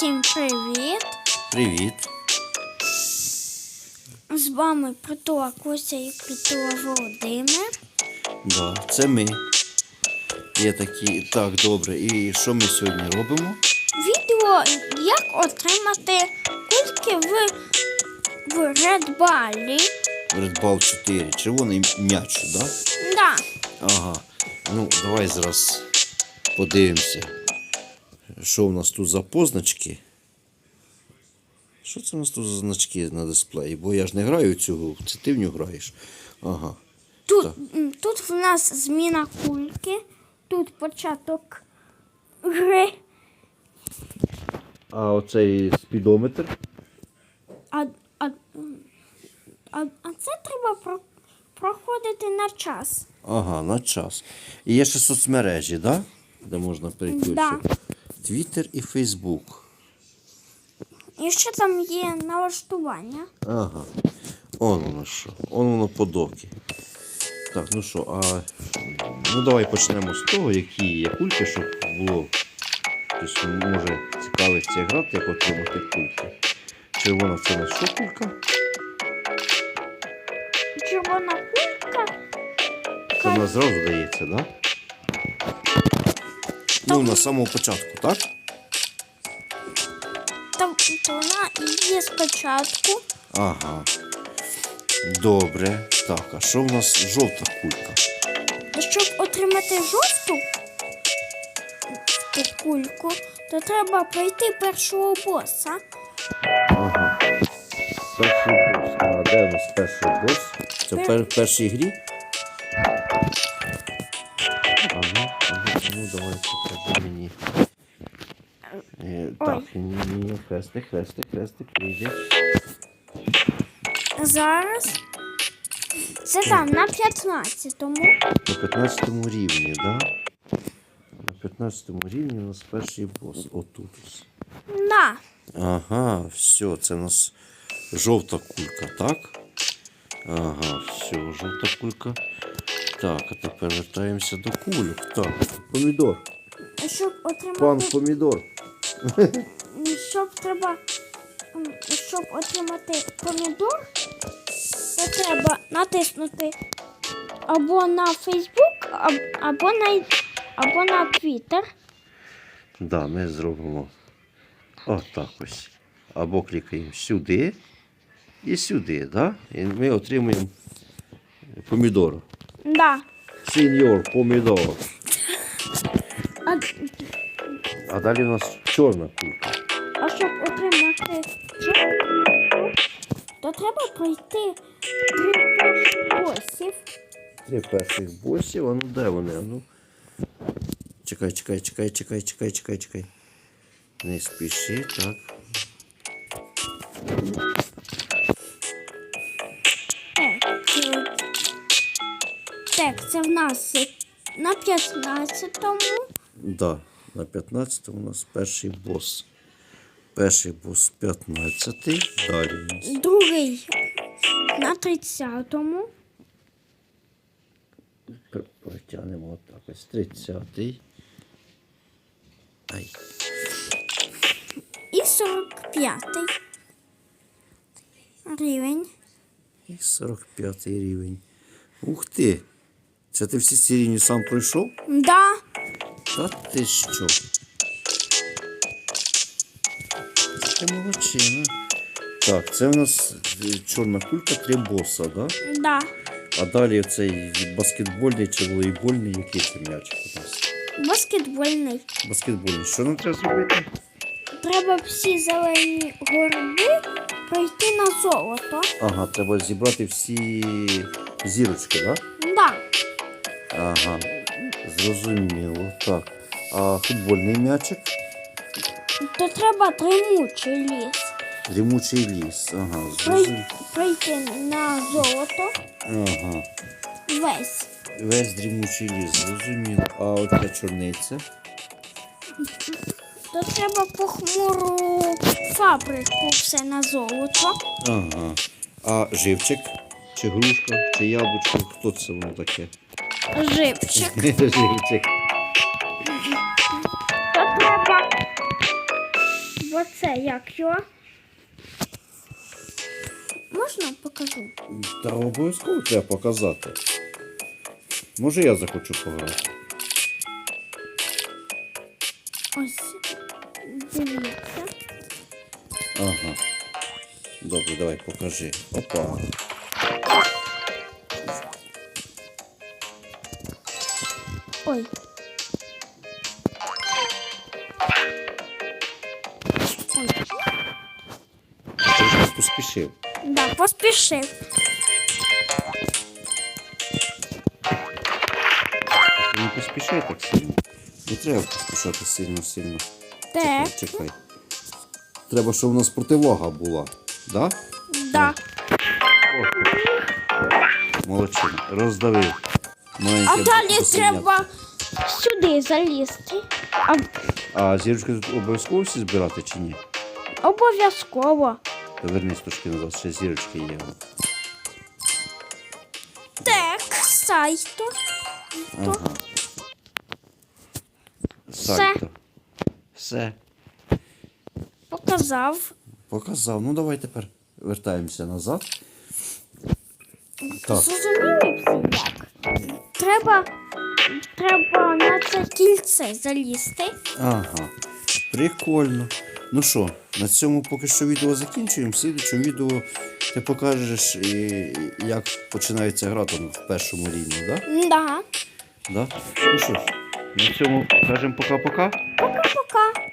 Всім привіт! Привіт. З вами Притула Костя і Притула Володимир. Да, це ми. Є такі. Так, добре. І що ми сьогодні робимо? Відео, як отримати кульки в, в Red Ball. Red Ball 4. Червоний м'яч, да? Да. Ага. Ну, давай зараз подивимося. Що у нас тут за позначки? Що це у нас тут за значки на дисплеї? Бо я ж не граю в цю це ти в нього граєш. Ага. Тут, Так. тут в нас зміна кульки, тут початок гри, А оцей спідометр? а, а, а, а це треба про, проходити на час. Ага, на час. І є ще соцмережі, да? де можна переключити. Да. Твіттер і Фейсбук. І ще там є налаштування. Ага. Он воно що. Он воно по докі. Так, ну що, а ну давай почнемо з того, які є кульки, щоб було. Тобто, може цікавиться грати, як отримати кульки. Червона це на що кулька? Червона кулька. Це вона зразу дається, так? Да? Ну, на самому початку, так? Там то вона і є спочатку. Ага. Добре. Так, а що в нас жовта кулька? Щоб отримати жовту кульку, то треба пройти першого боса. Ага. Перший бос. А де у нас перший бос? Це в пер- першій грі? Давай покажи мені. Е, так, ні, хрестик, хрестик, хрестик, вийде. Зараз це там на 15-му. На 15 рівні, да? На 15 рівні у нас перший бос. Отут. ось. На. Ага, все, це у нас жовта кулька, так? Ага, все, жовта кулька. Так, а тепер вертаємося до кульок. Так, помідор. Щоб Пан помідор. щоб треба, щоб отримати помідор, то треба натиснути або на Facebook, або на або на Twitter. Да, ми зробимо отак ось. Або клікаємо сюди і сюди, да? І ми отримуємо помідор. Да. Сеньор помідор. А, А далі у нас чорна кулька. а щоб отримати чорну, то треба пройти три перших босів. Три перших босів, а ну де вони? А ну. Чекай, чекай, чекай, чекай, чекай, чекай, чекай. Не спіши, так. Так, Так, це в нас на 15-му. Да, на 15 у нас перший бос. Перший бос 15, далі у нас. Другий на 30-му. Пр- Протягнемо отак ось 30. Ай. І 45-й рівень. І 45 рівень. Ух ти! Це ти всі ці рівні сам пройшов? Да, Та ти що? Ти молодчина. Так, це у нас е, чорна кулька, три боса, да? да. А далі цей баскетбольний чи волейбольний, який це м'ячик у нас? Баскетбольний. Баскетбольний. Що нам треба зробити? Треба всі зелені горби пройти на золото. Ага, треба зібрати всі зірочки, так? Да? Да. Ага. Зрозуміло. Так. А футбольний м'ячик? То треба тримучий ліс. Дрімучий ліс. Ага, зрозуміло. Пройти на золото Ага. весь. Весь дрімучий ліс, зрозуміло. А от ця чорниця. То треба похмуру фабрику все на золото. Ага. А живчик? Чи грушка, чи яблучко? Хто це воно таке? Живчик. Живчик. То треба оце як його. Можна покажу? Та обов'язково треба показати. Може я захочу пограти. Ось. Дивіться. Ага. Добре, давай покажи. Опа. Ой. Ой. Ти ж поспішив. Да, поспішив. Не поспішай так сильно. Не треба поспішати сильно сильно. Так. Чекай, чекай. Треба, щоб у нас противага була. Да? Да. Молодчина. Роздавив. А далі треба сюди залізти. А, А зірочки тут обов'язково всі збирати чи ні? обов'язково. Повернись трошки назад, ще зірочки є. Так, сайто. Ага. Сальто. Все. Показав. Показав. Ну давай тепер вертаємося назад. Так. Зрозуміли всі як? Треба, треба на це кільце залізти. Ага. Прикольно. Ну що, на цьому поки що відео закінчуємо. В слідчому відео ти покажеш, як починається гра там в першому рівні, так? Да? Да. Да? Ну що ж, на цьому кажемо пока-пока. Пока-пока.